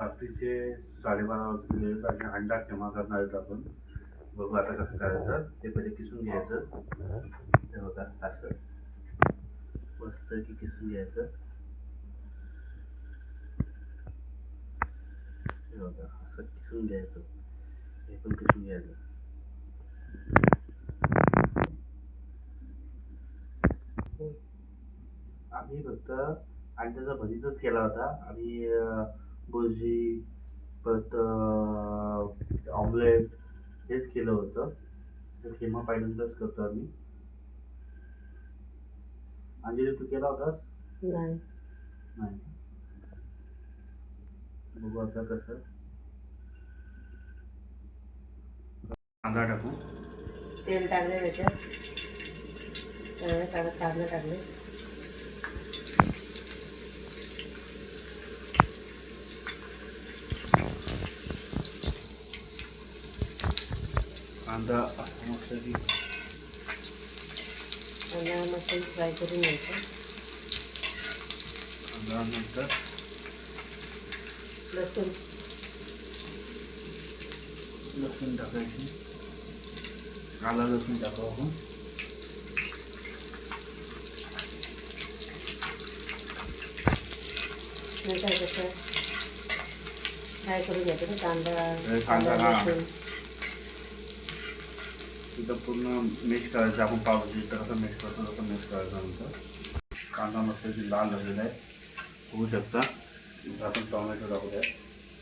रात्रीचे साडेबारा वाजून आणि अंडा केव्हा करणार आहेत आपण. बघू आता कसं करायचं. ते पहिले किसून घ्यायचं. ते बघा असं. मस्त की किसून घ्यायचं. हे बघा असं किसून घ्यायचं. हे पण किसून घ्यायचं. आम्ही फक्त अंड्याचा भजीचाच केला होता. आणि भुर्जी परत ऑमलेट हेच केलं होतं. तर किंवा पहिल्यांदाच करतो आम्ही. अंजली तू केला होतास? नाही. नाही. बघू आता कसं. कांदा टाकू. तेल टाकले त्याच्यात कांदा टाकले कांदा मस्त कांदा मस्त फ्राय करून घ्यायचं. कांदा नंतर. लसूण. लसूण टाकायची. आला लसूण टाकावं आपण. नंतर त्याचं फ्राय करून घ्यायचं कांदा कांदा. लसूण. तिथं पूर्ण मिक्स करायचं आपण पावभाजी तर कसं मिक्स करतो तसं मिक्स करायचं नंतर कांदा मस्त लाल झालेला आहे. होऊ शकता. आपण टोमॅटो टाकूया.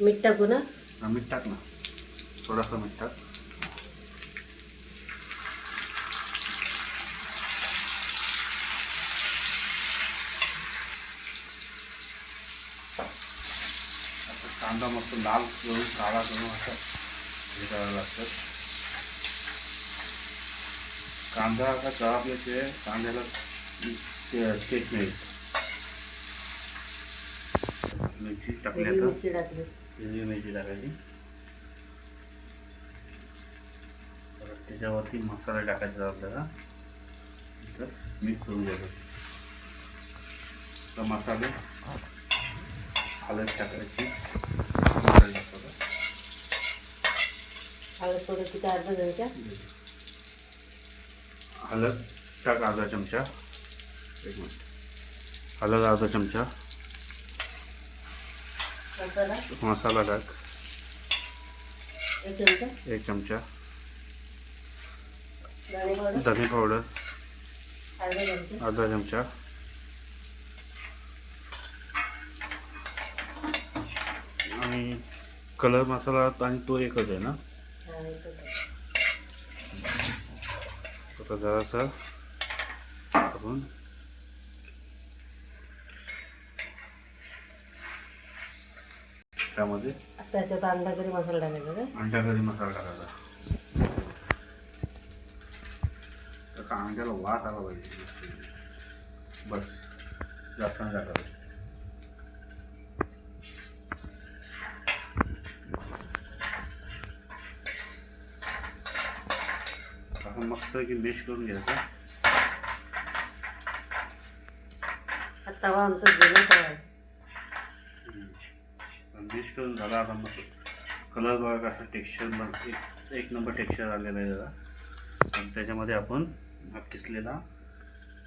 मीठ टाकू ना? हा, मीठ टाक ना. थोडासा मीठ टाक. आता कांदा मस्त लाल करून काळा करून असं हे करायला लागतं. कांदा असा जळापल्याशिवाय कांद्याला टेस्ट नाही मिरची टाकली आता मिरची टाकली. हिरवी मिरची टाकायची. त्याच्यावरती मसाला टाकायचा आपल्याला. इथं मिक्स करून घ्यायचं. तर मसाले. हळद टाकायची. हळद थोडं तिथे अर्धा चमचा हळद टाक अर्धा चमचा. एक मिनिट. हळद अर्धा चमचा. मसाला? टाक. एक चमचा? धने पावडर? अर्धा चमचा. आणि कलर मसाला आणि तो एकच आहे ना. आता जरासा आपण त्यामध्ये त्याच्यात अंडा करी मसाला टाकायचा का? अंडा करी मसाला टाकायचा. त्याचा अंड्याला वास आला पाहिजे. बस जास्त नाही टाकायचं. आपण मस्त की मिक्स करून घ्यायचं हा तवा आमचा जुना तवा आहे. मिक्स करून झाला. आता मग कलर बघा कसा टेक्स्चर मग एक एक नंबर टेक्स्चर आलेलं आहे जरा. आणि त्याच्यामध्ये आपण हा किसलेला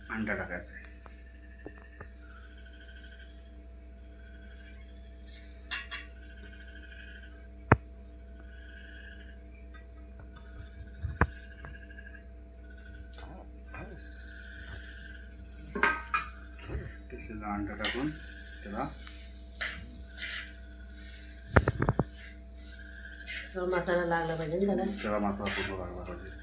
अंडा टाकायचा आहे. किसलेला अंडा टाकून त्याला मसाला लागला पाहिजे ना त्याला त्याला मसाला पूर्ण लागला पाहिजे.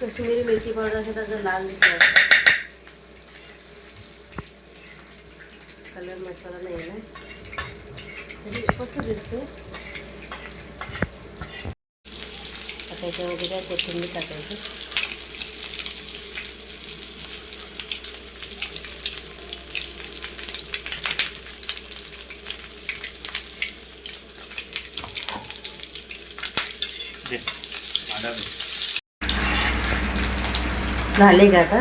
कश्मीरी मिरची पावडर असं त्याचं लाल दिसतं कलर मसाला नाही ना. कसं दिसतो त्याच्यामध्ये काय कोथिंबीर टाकायची झाले का आता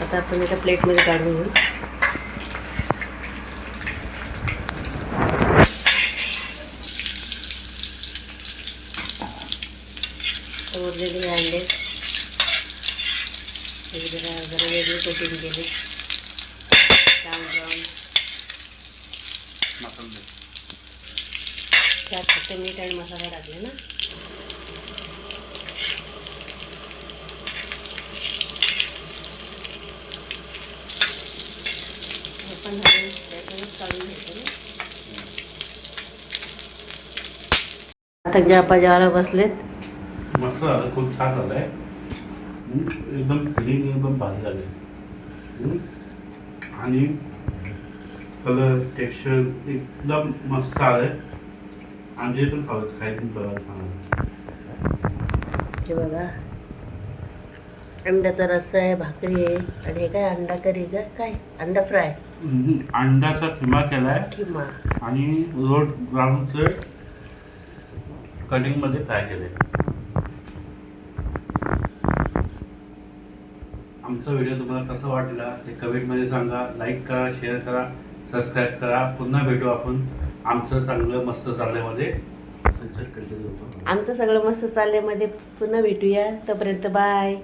आता आपण एका प्लेटमध्ये काढून घेऊ अंडे हे जरा जरा वेगळे कोटिंग केले त्यात फक्त मीठ आणि मसाला टाकले ना काढून घेतो आता ज्या बसलेत मस्त झालं खूप छान झालंय हम्म, एकदम फिलिंग एकदम भारी झाले हम्म, आणि कलर टेक्स्चर एकदम मस्त आलंय अंडे पण खावत खायचं पण छान हे बघा अंड्याचा रस्सा आहे भाकरी आहे आणि हे काय अंडा करी का काय अंडा फ्राय हम्म, अंड्याचा किमा केलाय किंवा आणि रोड ब्राऊनचं कटिंगमध्ये फ्राय केले आमचा व्हिडिओ तुम्हाला कसा वाटला ते कमेंटमध्ये सांगा लाईक करा शेअर करा सबस्क्राईब करा. पुन्हा भेटू आपण आमचं चांगलं मस्त चालण्यामध्ये. आमचं सगळं मस्त चालल्यामध्ये पुन्हा भेटूया. तोपर्यंत बाय